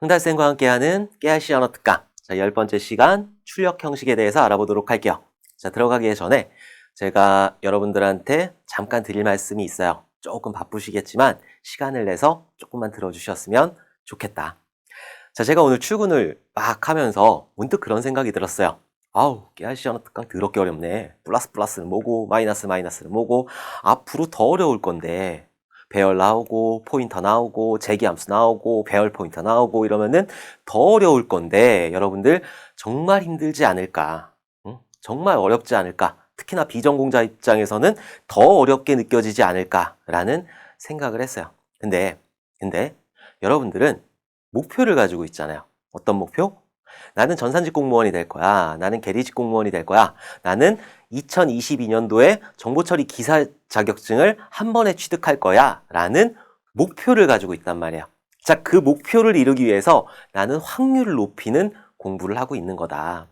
흥달쌤과 함께하는 깨알씨 언어 특강. 자, 열 번째 시간 출력 형식에 대해서 알아보도록 할게요. 자, 들어가기 전에 제가 여러분들한테 잠깐 드릴 말씀이 있어요. 조금 바쁘시겠지만 시간을 내서 조금만 들어주셨으면 좋겠다. 자, 제가 오늘 출근을 막 하면서 문득 그런 생각이 들었어요. 아우, 깨알씨 언어 특강 더럽게 어렵네. 플러스 플러스는 뭐고, 마이너스 마이너스는 뭐고, 앞으로 더 어려울 건데, 배열 나오고 포인터 나오고 재기 함수 나오고 배열 포인터 나오고 이러면은 더 어려울 건데 여러분들 정말 힘들지 않을까 응? 정말 어렵지 않을까 특히나 비전공자 입장에서는 더 어렵게 느껴지지 않을까라는 생각을 했어요 근데 근데 여러분들은 목표를 가지고 있잖아요 어떤 목표? 나는 전산직 공무원이 될 거야. 나는 계리직 공무원이 될 거야. 나는 2022년도에 정보처리 기사 자격증을 한 번에 취득할 거야. 라는 목표를 가지고 있단 말이에요. 자, 그 목표를 이루기 위해서 나는 확률을 높이는 공부를 하고 있는 거다.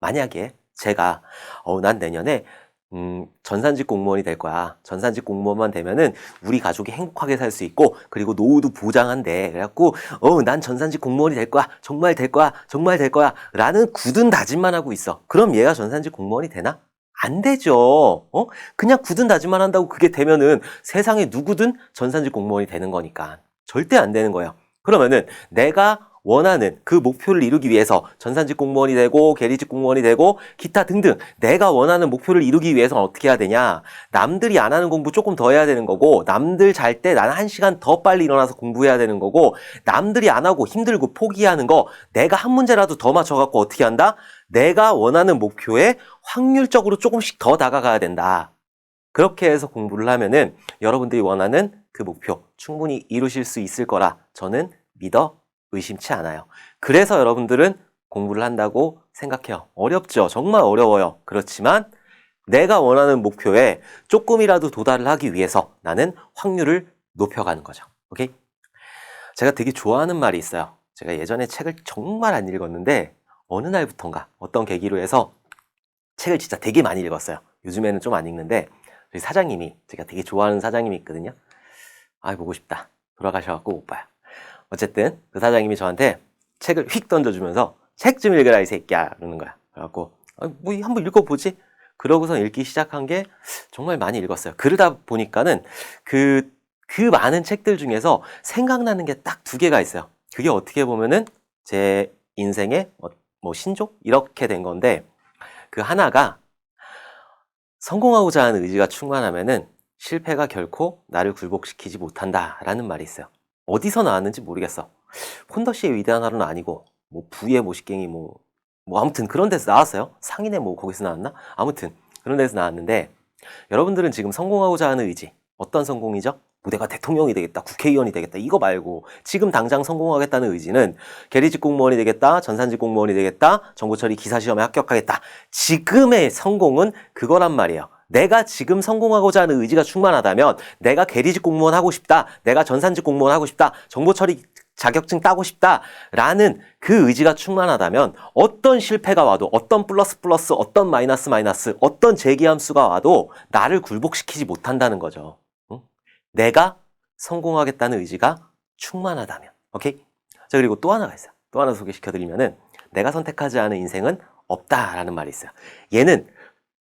만약에 제가, 어, 난 내년에 음, 전산직 공무원이 될 거야. 전산직 공무원만 되면은 우리 가족이 행복하게 살 수 있고, 그리고 노후도 보장한대. 그래갖고, 어, 난 전산직 공무원이 될 거야. 정말 될 거야. 정말 될 거야. 라는 굳은 다짐만 하고 있어. 그럼 얘가 전산직 공무원이 되나? 안 되죠. 어? 그냥 굳은 다짐만 한다고 그게 되면은 세상에 누구든 전산직 공무원이 되는 거니까. 절대 안 되는 거예요. 그러면은 내가 원하는 그 목표를 이루기 위해서 전산직 공무원이 되고 계리직 공무원이 되고 기타 등등 내가 원하는 목표를 이루기 위해서는 어떻게 해야 되냐 남들이 안 하는 공부 조금 더 해야 되는 거고 남들 잘 때 나는 한 시간 더 빨리 일어나서 공부해야 되는 거고 남들이 안 하고 힘들고 포기하는 거 내가 한 문제라도 더 맞춰갖고 어떻게 한다 내가 원하는 목표에 확률적으로 조금씩 더 다가가야 된다 그렇게 해서 공부를 하면은 여러분들이 원하는 그 목표 충분히 이루실 수 있을 거라 저는 믿어 의심치 않아요. 그래서 여러분들은 공부를 한다고 생각해요. 어렵죠. 정말 어려워요. 그렇지만 내가 원하는 목표에 조금이라도 도달을 하기 위해서 나는 확률을 높여가는 거죠. 오케이? 제가 되게 좋아하는 말이 있어요. 제가 예전에 책을 정말 안 읽었는데 어느 날부턴가 어떤 계기로 해서 책을 진짜 되게 많이 읽었어요. 요즘에는 좀 안 읽는데 저희 사장님이 제가 되게 좋아하는 사장님이 있거든요. 아, 보고 싶다. 돌아가셔갖고 못 봐요. 어쨌든 그 사장님이 저한테 책을 휙 던져주면서 책 좀 읽으라 이 새끼야 그러는 거야. 그래갖고 아, 뭐 한번 읽어보지. 그러고서 읽기 시작한 게 정말 많이 읽었어요. 그러다 보니까는 그, 그 많은 책들 중에서 생각나는 게 딱 두 개가 있어요. 그게 어떻게 보면은 제 인생의 뭐, 뭐 신조? 이렇게 된 건데 그 하나가 성공하고자 하는 의지가 충만하면은 실패가 결코 나를 굴복시키지 못한다라는 말이 있어요. 어디서 나왔는지 모르겠어. 혼더 씨의 위대한 하루는 아니고, 뭐, 부의 모식갱이 뭐, 뭐, 아무튼 그런 데서 나왔어요. 상인의 뭐, 거기서 나왔나? 아무튼, 그런 데서 나왔는데, 여러분들은 지금 성공하고자 하는 의지, 어떤 성공이죠? 뭐 내가 대통령이 되겠다, 국회의원이 되겠다, 이거 말고, 지금 당장 성공하겠다는 의지는, 계리직 공무원이 되겠다, 전산직 공무원이 되겠다, 정보처리 기사시험에 합격하겠다. 지금의 성공은 그거란 말이에요. 내가 지금 성공하고자 하는 의지가 충만하다면 내가 계리직 공무원 하고 싶다. 내가 전산직 공무원 하고 싶다. 정보처리 자격증 따고 싶다. 라는 그 의지가 충만하다면 어떤 실패가 와도 어떤 플러스 플러스 어떤 마이너스 마이너스 어떤 재기함수가 와도 나를 굴복시키지 못한다는 거죠. 응? 내가 성공하겠다는 의지가 충만하다면. 오케이? 자, 그리고 또 하나가 있어요. 또 하나 소개시켜 드리면은 내가 선택하지 않은 인생은 없다라는 말이 있어요. 얘는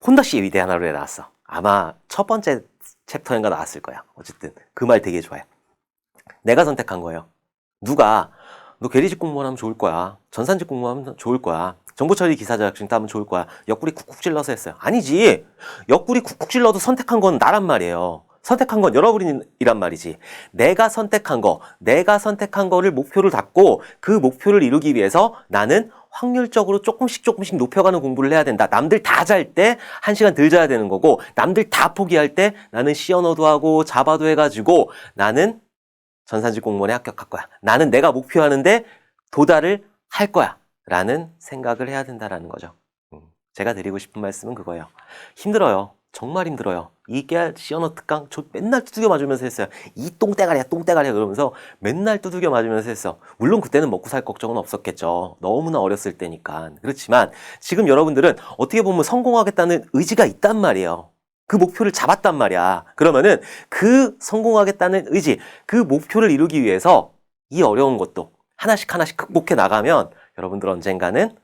혼더 씨의 위대한 하루에 나왔어. 아마 첫 번째 챕터인가 나왔을 거야. 어쨌든 그 말 되게 좋아요. 내가 선택한 거예요. 누가 너 계리직 공무원 하면 좋을 거야. 전산직 공무원 하면 좋을 거야. 정보처리 기사 자격증 따면 좋을 거야. 옆구리 쿡쿡 찔러서 했어요. 아니지. 옆구리 쿡쿡 찔러도 선택한 건 나란 말이에요. 선택한 건 여러분이란 말이지. 내가 선택한 거, 내가 선택한 거를 목표를 잡고 그 목표를 이루기 위해서 나는 확률적으로 조금씩 조금씩 높여가는 공부를 해야 된다. 남들 다 잘 때 한 시간 덜 자야 되는 거고 남들 다 포기할 때 나는 시언어도 하고 자바도 해가지고 나는 전산직 공무원에 합격할 거야. 나는 내가 목표하는데 도달을 할 거야. 라는 생각을 해야 된다라는 거죠. 음, 제가 드리고 싶은 말씀은 그거예요. 힘들어요. 정말 힘들어요. 이게 시언어 특강 저 맨날 두들겨 맞으면서 했어요. 이 똥대가리야 똥대가리야 그러면서 맨날 두들겨 맞으면서 했어. 물론 그때는 먹고 살 걱정은 없었겠죠. 너무나 어렸을 때니까. 그렇지만 지금 여러분들은 어떻게 보면 성공하겠다는 의지가 있단 말이에요. 그 목표를 잡았단 말이야. 그러면은 그 성공하겠다는 의지, 그 목표를 이루기 위해서 이 어려운 것도 하나씩 하나씩 극복해 나가면 여러분들 언젠가는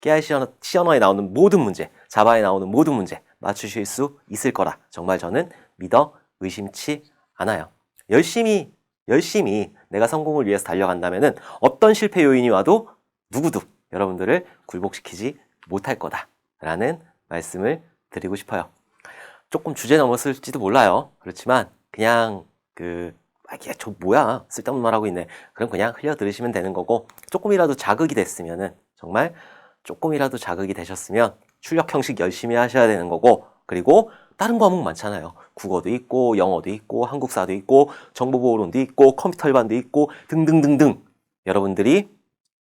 깨알 시언어, 시언어에 나오는 모든 문제, 자바에 나오는 모든 문제 맞추실 수 있을 거라 정말 저는 믿어 의심치 않아요. 열심히 열심히 내가 성공을 위해서 달려간다면은 어떤 실패 요인이 와도 누구도 여러분들을 굴복시키지 못할 거다라는 말씀을 드리고 싶어요. 조금 주제 넘었을지도 몰라요. 그렇지만 그냥 그 아, 이게 저 뭐야 쓸데없는 말하고 있네. 그럼 그냥 흘려 들으시면 되는 거고 조금이라도 자극이 됐으면은 정말 조금이라도 자극이 되셨으면 출력 형식 열심히 하셔야 되는 거고 그리고 다른 과목 많잖아요. 국어도 있고 영어도 있고 한국사도 있고 정보보호론도 있고 컴퓨터 일반도 있고 등등등등 여러분들이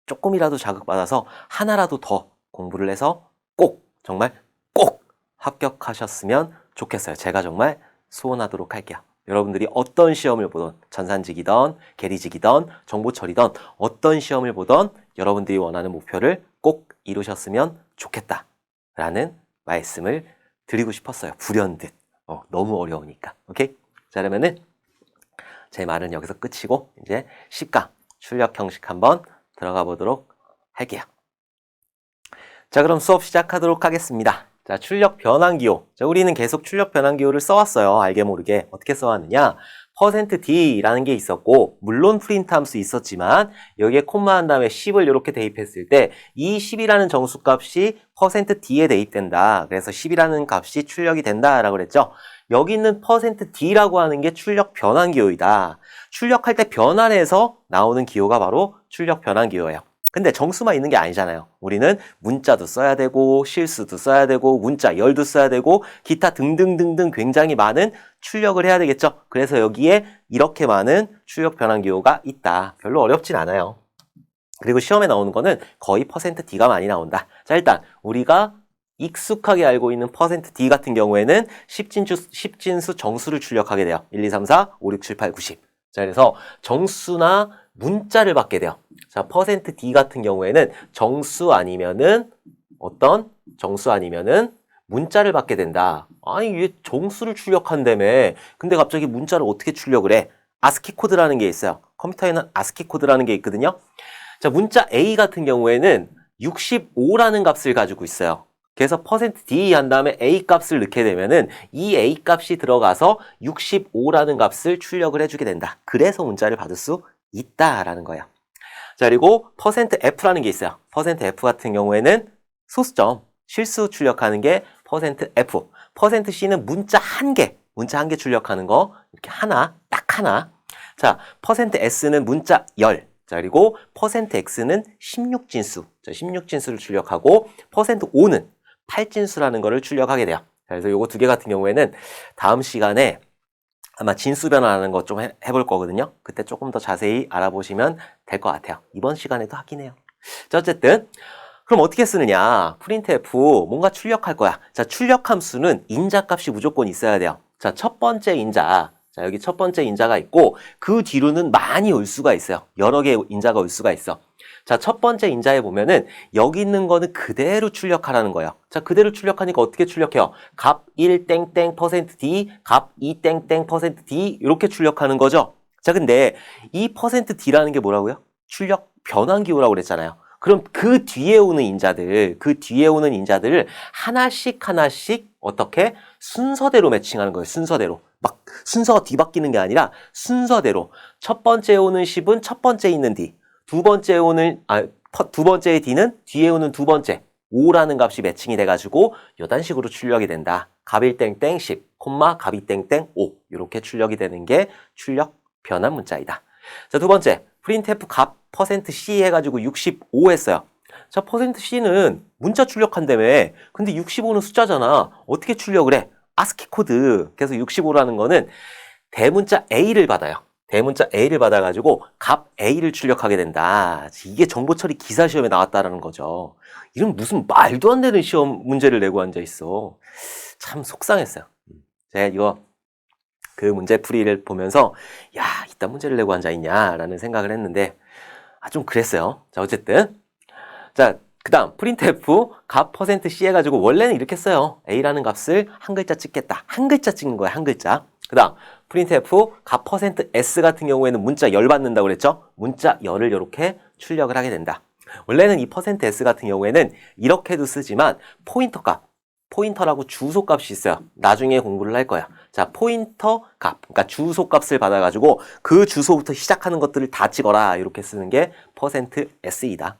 조금이라도 자극받아서 하나라도 더 공부를 해서 꼭 정말 꼭 합격하셨으면 좋겠어요. 제가 정말 소원하도록 할게요. 여러분들이 어떤 시험을 보던 전산직이던 계리직이던 정보처리던 어떤 시험을 보던 여러분들이 원하는 목표를 꼭 이루셨으면 좋겠다 라는 말씀을 드리고 싶었어요. 불현듯. 어, 너무 어려우니까. 오케이? 자, 그러면은 제 말은 여기서 끝이고 이제 10강 출력 형식 한번 들어가 보도록 할게요. 자, 그럼 수업 시작하도록 하겠습니다. 자, 출력 변환기호. 자, 우리는 계속 출력 변환기호를 써왔어요. 알게 모르게. 어떻게 써왔느냐? %d라는 게 있었고, 물론 프린트 함수 있었지만, 여기에 콤마 한 다음에 10을 이렇게 대입했을 때, 이 10이라는 정수값이 %d에 대입된다. 그래서 10이라는 값이 출력이 된다라고 그랬죠. 여기 있는 %d라고 하는 게 출력 변환 기호이다. 출력할 때 변환해서 나오는 기호가 바로 출력 변환 기호예요. 근데 정수만 있는 게 아니잖아요. 우리는 문자도 써야 되고 실수도 써야 되고 문자 열도 써야 되고 기타 등등등등 굉장히 많은 출력을 해야 되겠죠. 그래서 여기에 이렇게 많은 출력 변환 기호가 있다. 별로 어렵진 않아요. 그리고 시험에 나오는 거는 거의 %d가 많이 나온다. 자, 일단 우리가 익숙하게 알고 있는 %d 같은 경우에는 10진수, 10진수 정수를 출력하게 돼요. 1, 2, 3, 4, 5, 6, 7, 8, 90. 자, 그래서 정수나 문자를 받게 돼요. 자, %d 같은 경우에는 정수 아니면은 어떤 정수 아니면은 문자를 받게 된다. 아니, 얘 정수를 출력한다며. 근데 갑자기 문자를 어떻게 출력을 해? 아스키 코드라는 게 있어요. 컴퓨터에는 아스키 코드라는 게 있거든요. 자, 문자 A 같은 경우에는 65라는 값을 가지고 있어요. 그래서 %d 한 다음에 a 값을 넣게 되면은 이 a 값이 들어가서 65라는 값을 출력을 해주게 된다. 그래서 문자를 받을 수 있다라는 거예요. 자 그리고 %f라는 게 있어요. %f 같은 경우에는 소수점 실수 출력하는 게 %f, %c는 문자 한 개, 문자 한 개 출력하는 거 이렇게 하나, 딱 하나. 자 %s는 문자 열. 자, 그리고 %x는 16진수. 자, 16진수를 출력하고 %o는 8진수라는 거를 출력하게 돼요. 자, 그래서 요거 두 개 같은 경우에는 다음 시간에 아마 진수 변화하는 거좀 해볼 거거든요. 그때 조금 더 자세히 알아보시면 될 것 같아요. 이번 시간에도 하긴 해요. 자, 어쨌든 그럼 어떻게 쓰느냐? 프린트F 뭔가 출력할 거야. 자, 출력 함수는 인자 값이 무조건 있어야 돼요. 자, 첫 번째 인자. 자, 여기 첫 번째 인자가 있고 그 뒤로는 많이 올 수가 있어요. 여러 개의 인자가 올 수가 있어. 자, 첫 번째 인자에 보면은 여기 있는 거는 그대로 출력하라는 거예요. 자, 그대로 출력하니까 어떻게 출력해요? 값 1 땡땡 퍼센트 %d, 값 2 땡땡 퍼센트 %d 이렇게 출력하는 거죠. 자, 근데 이 퍼센트 %d라는 게 뭐라고요? 출력 변환 기호라고 그랬잖아요. 그럼 그 뒤에 오는 인자들, 그 뒤에 오는 인자들을 하나씩 하나씩 어떻게 순서대로 매칭하는 거예요. 순서대로. 막 순서가 뒤바뀌는 게 아니라 순서대로. 첫 번째 오는 10은 첫 번째 있는 D. 두 번째 오는, 아, 두 번째의 D는 뒤에 오는 두 번째. 5라는 값이 매칭이 돼가지고 요단 식으로 출력이 된다. 갑일 땡땡 10, 콤마 갑이 땡땡 5 이렇게 출력이 되는 게 출력 변환 문자이다. 자, 두 번째 프린트F 값 퍼센트 %c 해가지고 65 했어요. 자, 퍼센트 %c는 문자 출력한다며. 근데 65는 숫자잖아. 어떻게 출력을 해? 아스키 코드. 그래서 65라는 거는 대문자 A를 받아요. 대문자 A를 받아가지고 값 A를 출력하게 된다. 이게 정보처리 기사 시험에 나왔다라는 거죠. 이런 무슨 말도 안 되는 시험 문제를 내고 앉아 있어. 참 속상했어요. 제가 이거 그 문제 풀이를 보면서 야 이딴 문제를 내고 앉아 있냐라는 생각을 했는데 아 좀 그랬어요. 자 어쨌든 자 그다음 printf 값 퍼센트 %c 해가지고 원래는 이렇게 써요. a라는 값을 한 글자 찍겠다. 한 글자 찍는 거야 한 글자. 그다음 프린트F 값 %s 같은 경우에는 문자 열 받는다고 그랬죠? 문자 열을 이렇게 출력을 하게 된다. 원래는 이 퍼센트 %s 같은 경우에는 이렇게도 쓰지만 포인터 값, 포인터라고 주소 값이 있어요. 나중에 공부를 할 거야. 자, 포인터 값, 그러니까 주소 값을 받아가지고 그 주소부터 시작하는 것들을 다 찍어라. 이렇게 쓰는 게 퍼센트 %s이다.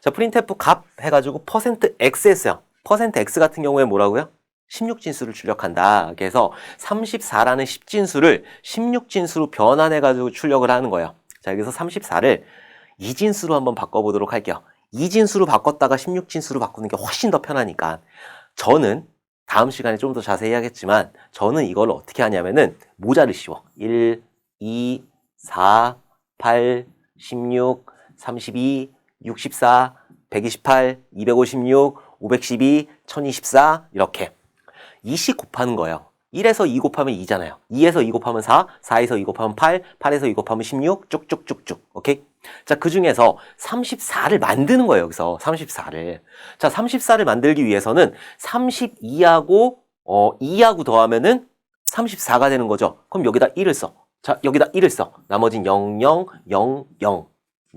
자, 프린트F 값 해가지고 퍼센트 %x였어요. 퍼센트 %x 같은 경우에 뭐라고요? 16진수를 출력한다. 그래서 34라는 10진수를 16진수로 변환해 가지고 출력을 하는 거예요. 자, 여기서 34를 2진수로 한번 바꿔 보도록 할게요. 2진수로 바꿨다가 16진수로 바꾸는 게 훨씬 더 편하니까. 저는 다음 시간에 좀 더 자세히 하겠지만, 저는 이걸 어떻게 하냐면은 모자를 씌워. 1, 2, 4, 8, 16, 32, 64, 128, 256, 512, 1024 이렇게 2씩 곱하는 거예요. 1에서 2 곱하면 2잖아요. 2에서 2 곱하면 4, 4에서 2 곱하면 8, 8에서 2 곱하면 16, 쭉쭉쭉쭉. 오케이? 자, 그 중에서 34를 만드는 거예요, 여기서. 34를. 자, 34를 만들기 위해서는 32하고, 어, 2하고 더하면은 34가 되는 거죠. 그럼 여기다 1을 써. 자, 여기다 1을 써. 나머진 0, 0, 0, 0,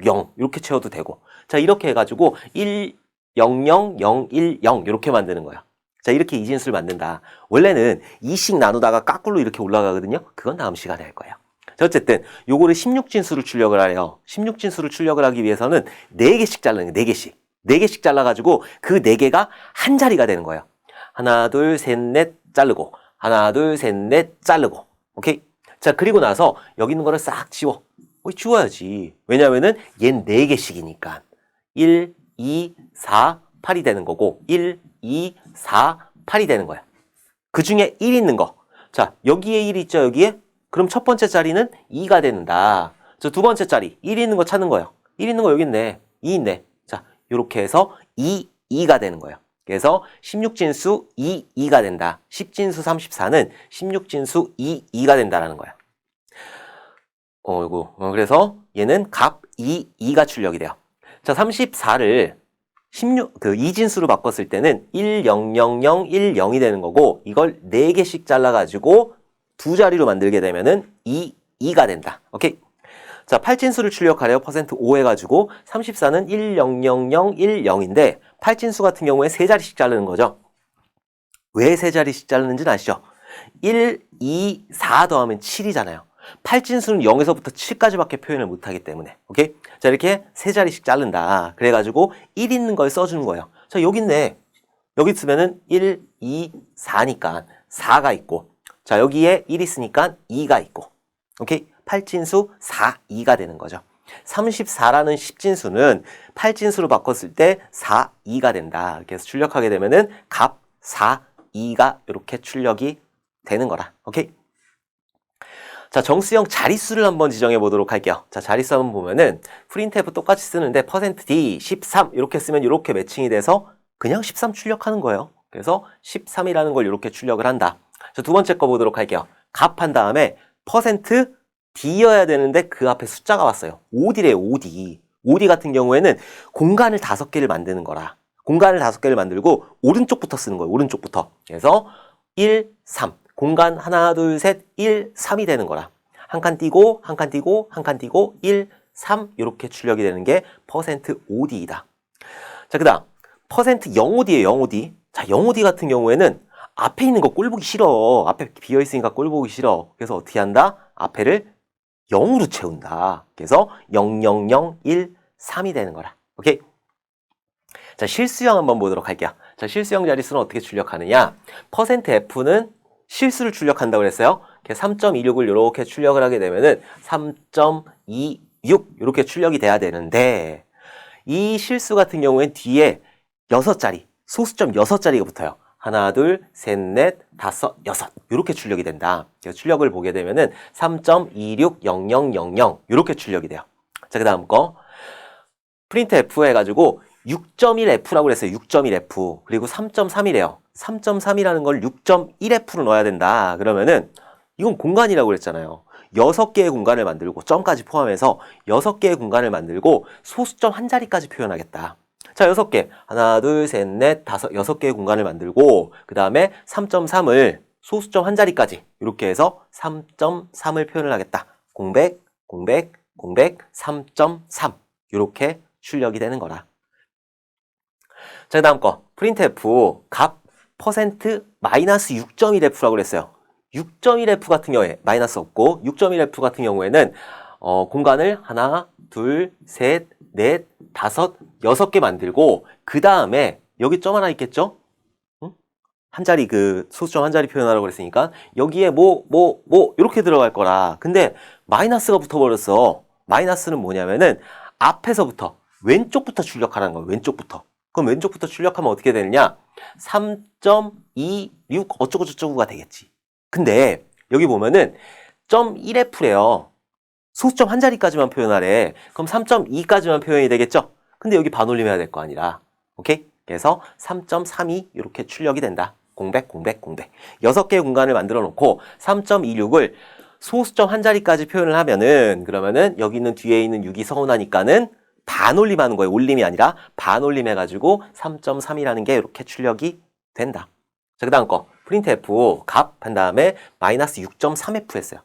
0. 이렇게 채워도 되고. 자, 이렇게 해가지고 1, 0, 0, 0, 1, 0. 이렇게 만드는 거야. 자, 이렇게 이진수를 만든다. 원래는 2씩 나누다가 까꿀로 이렇게 올라가거든요. 그건 다음 시간에 할 거예요. 자, 어쨌든 요거를 16진수를 출력을 하래요. 16진수를 출력을 하기 위해서는 4개씩 자르는 거예요. 4개씩. 4개씩 잘라가지고 그 4개가 한 자리가 되는 거예요. 하나, 둘, 셋, 넷 자르고 하나, 둘, 셋, 넷 자르고 오케이? 자, 그리고 나서 여기 있는 거를 싹 지워. 어, 지워야지. 왜냐면은 얘는 4개씩이니까. 1, 2, 4, 8이 되는 거고 1, 2, 4, 8이 되는 거야. 그 중에 1 있는 거. 자, 여기에 1 있죠, 여기에? 그럼 첫 번째 자리는 2가 되는다. 저 두 번째 자리, 1 있는 거 찾는 거예요. 1 있는 거 여기 있네. 2 있네. 자, 이렇게 해서 2, 2가 되는 거예요. 그래서 16진수 2, 2가 된다. 10진수 34는 16진수 2, 2가 된다라는 거야. 어, 이거. 어, 그래서 얘는 값 2, 2가 출력이 돼요. 자, 34를 16, 그 이진수로 바꿨을 때는 1, 0, 0, 0, 1, 0이 되는 거고, 이걸 4개씩 잘라가지고 두 자리로 만들게 되면은 2, 2가 된다. 오케이? 자, 8진수를 출력하래요. 퍼센트 5 해가지고 34는 1, 0, 0, 0, 1, 0인데 8진수 같은 경우에 세 자리씩 자르는 거죠. 왜 세 자리씩 자르는지는 아시죠? 1, 2, 4 더하면 7이잖아요. 8진수는 0에서부터 7까지밖에 표현을 못하기 때문에 오케이? 자 이렇게 세 자리씩 자른다 그래가지고 1 있는 걸 써주는 거예요 자 여기 있네 여기 쓰면은 1, 2, 4니까 4가 있고 자 여기에 1 있으니까 2가 있고 오케이? 8진수 4, 2가 되는 거죠 34라는 10진수는 8진수로 바꿨을 때 4, 2가 된다 그래서 출력하게 되면은 값 4, 2가 이렇게 출력이 되는 거라 오케이? 자, 정수형 자릿수를 한번 지정해 보도록 할게요. 자, 자릿수 한번 보면은 프린트F 똑같이 쓰는데 %d 13 이렇게 쓰면 이렇게 매칭이 돼서 그냥 13 출력하는 거예요. 그래서 13이라는 걸 이렇게 출력을 한다. 자, 두 번째 거 보도록 할게요. 값 한 다음에 %d여야 되는데 그 앞에 숫자가 왔어요. 5D래요, 5D. 5D 같은 경우에는 공간을 다섯 개를 만드는 거라. 공간을 다섯 개를 만들고 오른쪽부터 쓰는 거예요. 오른쪽부터. 그래서 1, 3. 공간 하나, 둘, 셋, 1, 3이 되는 거라. 한 칸 띄고, 한 칸 띄고, 한 칸 띄고, 1, 3 이렇게 출력이 되는 게 퍼센트 %5D이다. 자, 그 다음 퍼센트 %05D예요. 05D. 자, 05D 같은 경우에는 앞에 있는 거 꼴 보기 싫어. 앞에 비어 있으니까 꼴 보기 싫어. 그래서 어떻게 한다? 앞에를 0으로 채운다. 그래서 0, 0, 0, 1, 3이 되는 거라. 오케이? 자, 실수형 한번 보도록 할게요. 자, 실수형 자릿수는 어떻게 출력하느냐? 퍼센트 %F는 실수를 출력한다고 그랬어요. 3.26을 이렇게 출력을 하게 되면은 3.26 이렇게 출력이 돼야 되는데 이 실수 같은 경우엔 뒤에 6자리, 소수점 6자리가 붙어요. 하나, 둘, 셋, 넷, 다섯, 여섯 이렇게 출력이 된다. 출력을 보게 되면은 3.260000 이렇게 출력이 돼요. 자, 그 다음 거 프린트 F 해가지고 6.1F라고 그랬어요. 6.1F. 그리고 3.3이래요. 3.3이라는 걸 6.1F로 넣어야 된다. 그러면은 이건 공간이라고 그랬잖아요. 6개의 공간을 만들고 점까지 포함해서 6개의 공간을 만들고 소수점 한 자리까지 표현하겠다. 자, 6개. 하나, 둘, 셋, 넷, 다섯, 6개의 공간을 만들고 그 다음에 3.3을 소수점 한 자리까지 이렇게 해서 3.3을 표현을 하겠다. 공백, 공백, 공백, 3.3 이렇게 출력이 되는 거라. 자, 그 다음 거 프린트F 값 퍼센트 마이너스 6.1F라고 그랬어요. 6.1F 같은 경우에 마이너스 없고 6.1F 같은 경우에는 어, 공간을 하나, 둘, 셋, 넷, 다섯, 여섯 개 만들고 그 다음에 여기 점 하나 있겠죠? 응? 한 자리 그 소수점 한 자리 표현하라고 그랬으니까 여기에 뭐 뭐 뭐 이렇게 들어갈 거라. 근데 마이너스가 붙어버렸어. 마이너스는 뭐냐면은 앞에서부터 왼쪽부터 출력하라는 거예요. 왼쪽부터. 그럼 왼쪽부터 출력하면 어떻게 되느냐? 3.26 어쩌고 저쩌고가 되겠지. 근데 여기 보면은 0.1F래요. 소수점 한 자리까지만 표현하래. 그럼 3.2까지만 표현이 되겠죠? 근데 여기 반올림해야 될 거 아니라. 오케이? 그래서 3.32 이렇게 출력이 된다. 공백, 공백, 공백. 여섯 개의 공간을 만들어 놓고 3.26을 소수점 한 자리까지 표현을 하면은 그러면은 여기 있는 뒤에 있는 6이 서운하니까는 반올림 하는 거예요. 올림이 아니라 반올림 해가지고 3.3이라는 게 이렇게 출력이 된다. 자, 그 다음 거. 프린트F 값 한 다음에 마이너스 6.3F 했어요.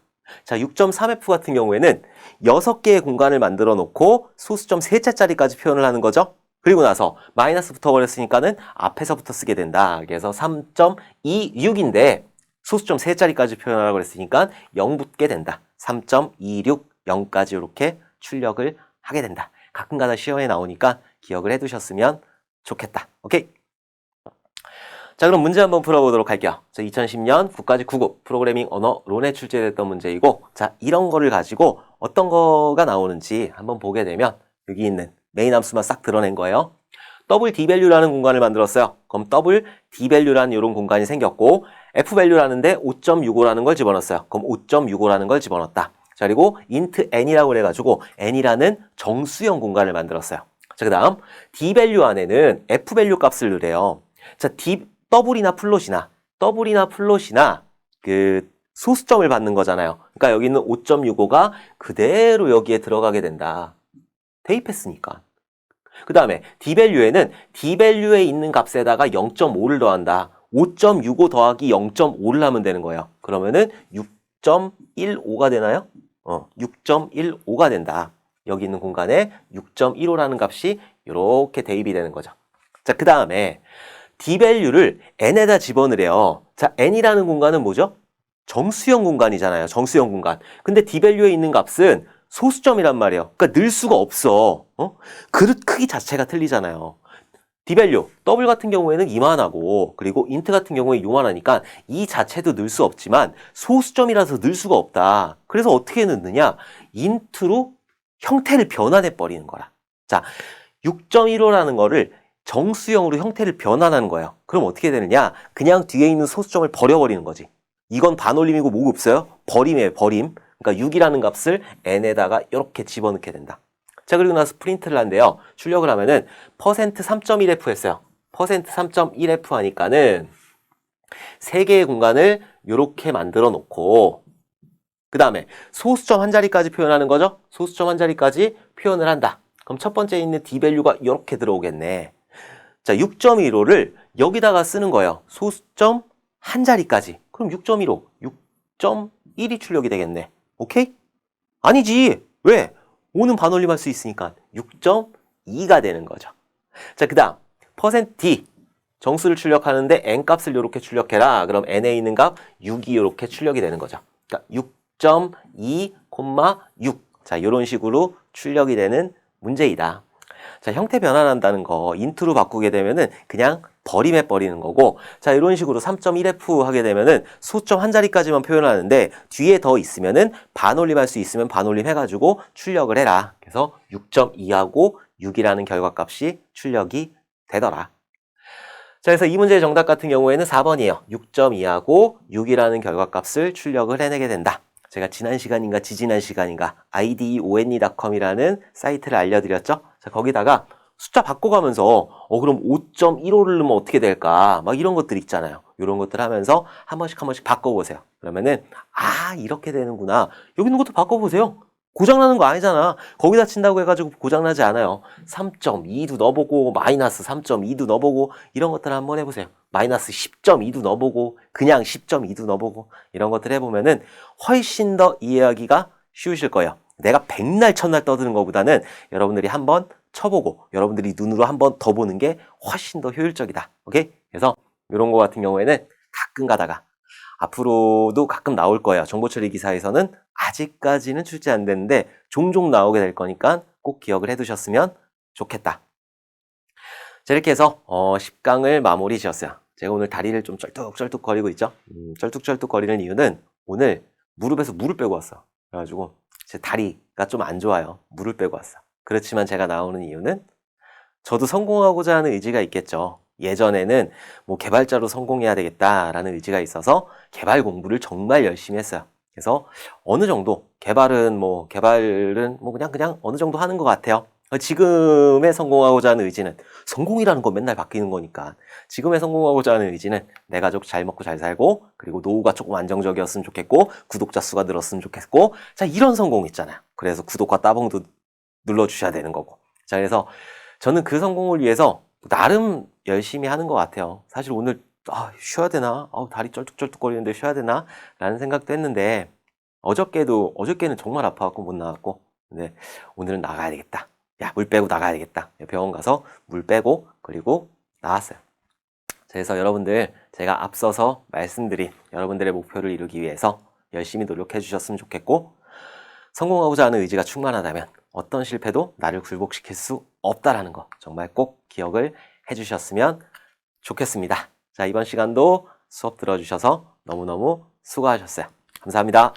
자, 6.3F 같은 경우에는 6개의 공간을 만들어 놓고 소수점 3자짜리까지 표현을 하는 거죠. 그리고 나서 마이너스 붙어버렸으니까는 앞에서부터 쓰게 된다. 그래서 3.26인데 소수점 3자리까지 표현하라고 그랬으니까 0 붙게 된다. 3.26, 0까지 이렇게 출력을 하게 된다. 가끔가다 시험에 나오니까 기억을 해두셨으면 좋겠다. 오케이? 자, 그럼 문제 한번 풀어보도록 할게요. 자, 2010년 국가직 9급 프로그래밍 언어 론에 출제됐던 문제이고, 자, 이런 거를 가지고 어떤 거가 나오는지 한번 보게 되면 여기 있는 메인 함수만 싹 드러낸 거예요. 더블 D 밸류라는 공간을 만들었어요. 그럼 더블 D 밸류라는 이런 공간이 생겼고, F 밸류라는데 5.65라는 걸 집어넣었어요. 그럼 5.65라는 걸 집어넣었다. 자, 그리고 int n이라고 그래가지고 n이라는 정수형 공간을 만들었어요. 자, 그 다음 D 밸류 안에는 F 밸류 값을 넣으래요. 자, D, 더블이나 플롯이나 더블이나 플롯이나 그 소수점을 받는 거잖아요. 그러니까 여기 있는 5.65가 그대로 여기에 들어가게 된다. 대입했으니까. 그 다음에 D 밸류에는 D 밸류에 있는 값에다가 0.5를 더한다. 5.65 더하기 0.5를 하면 되는 거예요. 그러면은 6.15가 되나요? 어, 6.15가 된다. 여기 있는 공간에 6.15라는 값이 이렇게 대입이 되는 거죠. 자, 그 다음에 D 밸류를 n에다 집어넣으래요. 자, n이라는 공간은 뭐죠? 정수형 공간이잖아요. 정수형 공간. 근데 D 밸류에 있는 값은 소수점이란 말이에요. 그러니까 늘 수가 없어. 어? 그릇 크기 자체가 틀리잖아요. 밸류, 더블 같은 경우에는 이만하고 그리고 인트 같은 경우에 요만하니까 이 자체도 늘 수 없지만 소수점이라서 늘 수가 없다. 그래서 어떻게 넣느냐? 인트로 형태를 변환해 버리는 거라. 자, 6.15라는 거를 정수형으로 형태를 변환하는 거예요. 그럼 어떻게 되느냐? 그냥 뒤에 있는 소수점을 버려버리는 거지. 이건 반올림이고 뭐가 없어요? 버림이에요, 버림. 그러니까 6이라는 값을 n에다가 이렇게 집어넣게 된다. 자, 그리고 나서 프린트를 한대요. 출력을 하면은 퍼센트 3.1f 했어요. 퍼센트 3.1f 하니까는 세 개의 공간을 이렇게 만들어 놓고 그 다음에 소수점 한 자리까지 표현하는 거죠. 소수점 한 자리까지 표현을 한다. 그럼 첫 번째 있는 d 밸류가 이렇게 들어오겠네. 자, 6.15를 여기다가 쓰는 거예요. 소수점 한 자리까지. 그럼 6.15, 6.1이 출력이 되겠네. 오케이? 아니지. 왜? 5는 반올림 할 수 있으니까 6.2가 되는 거죠. 자, 그 다음 퍼센트 %d 정수를 출력하는데 n 값을 이렇게 출력해라. 그럼 n에 있는 값 6이 이렇게 출력이 되는 거죠. 그러니까 6.2, 6. 자, 이런 식으로 출력이 되는 문제이다. 자, 형태 변환한다는 거 인트로 바꾸게 되면은 그냥 버림해 버리는 거고 자, 이런 식으로 3.1f 하게 되면은 소점 한 자리까지만 표현하는데 뒤에 더 있으면은 반올림 할 수 있으면 반올림 해 가지고 출력을 해라. 그래서 6.2하고 6이라는 결과값이 출력이 되더라. 자, 그래서 이 문제의 정답 같은 경우에는 4번이에요. 6.2하고 6이라는 결과값을 출력을 해내게 된다. 제가 지난 시간인가 지지난 시간인가 ideone.com이라는 사이트를 알려드렸죠. 자, 거기다가 숫자 바꿔가면서 어 그럼 5.15를 넣으면 어떻게 될까? 막 이런 것들 있잖아요. 이런 것들 하면서 한 번씩 한 번씩 바꿔보세요. 그러면은 아 이렇게 되는구나. 여기 있는 것도 바꿔보세요. 고장나는 거 아니잖아. 거기다 친다고 해가지고 고장나지 않아요. 3.2도 넣어보고, 마이너스 3.2도 넣어보고, 이런 것들 한번 해보세요. 마이너스 10.2도 넣어보고, 그냥 10.2도 넣어보고, 이런 것들 해보면은 훨씬 더 이해하기가 쉬우실 거예요. 내가 백날 첫날 떠드는 것보다는 여러분들이 한번 쳐보고, 여러분들이 눈으로 한 번 더 보는 게 훨씬 더 효율적이다. 오케이? 그래서 이런 거 같은 경우에는 가끔 가다가 앞으로도 가끔 나올 거예요. 정보 처리 기사에서는 아직까지는 출제 안 됐는데 종종 나오게 될 거니까 꼭 기억을 해 두셨으면 좋겠다. 자, 이렇게 해서 어, 10강을 마무리 지었어요. 제가 오늘 다리를 좀 쩔뚝쩔뚝 거리고 있죠. 음, 쩔뚝쩔뚝 거리는 이유는 오늘 무릎에서 물을 빼고 왔어. 그래가지고 제 다리가 좀 안 좋아요. 물을 빼고 왔어. 그렇지만 제가 나오는 이유는 저도 성공하고자 하는 의지가 있겠죠. 예전에는 뭐 개발자로 성공해야 되겠다라는 의지가 있어서 개발 공부를 정말 열심히 했어요. 그래서 어느 정도 개발은 뭐 개발은 뭐 그냥 그냥 어느 정도 하는 것 같아요. 지금의 성공하고자 하는 의지는 성공이라는 건 맨날 바뀌는 거니까 지금의 성공하고자 하는 의지는 내 가족 잘 먹고 잘 살고 그리고 노후가 조금 안정적이었으면 좋겠고 구독자 수가 늘었으면 좋겠고 자 이런 성공 있잖아요. 그래서 구독과 따봉도 눌러주셔야 되는 거고 자 그래서 저는 그 성공을 위해서 나름 열심히 하는 것 같아요. 사실 오늘 아, 쉬어야 되나? 아, 다리 쩔뚝쩔뚝거리는데 쉬어야 되나? 라는 생각도 했는데 어저께도 어저께는 정말 아파갖고 못 나갔고 근데 오늘은 나가야 되겠다. 야, 물 빼고 나가야 되겠다. 병원 가서 물 빼고 그리고 나왔어요. 그래서 여러분들 제가 앞서서 말씀드린 여러분들의 목표를 이루기 위해서 열심히 노력해 주셨으면 좋겠고 성공하고자 하는 의지가 충만하다면 어떤 실패도 나를 굴복시킬 수 없다라는 거 정말 꼭 기억을 해 주셨으면 좋겠습니다. 자, 이번 시간도 수업 들어주셔서 너무너무 수고하셨어요. 감사합니다.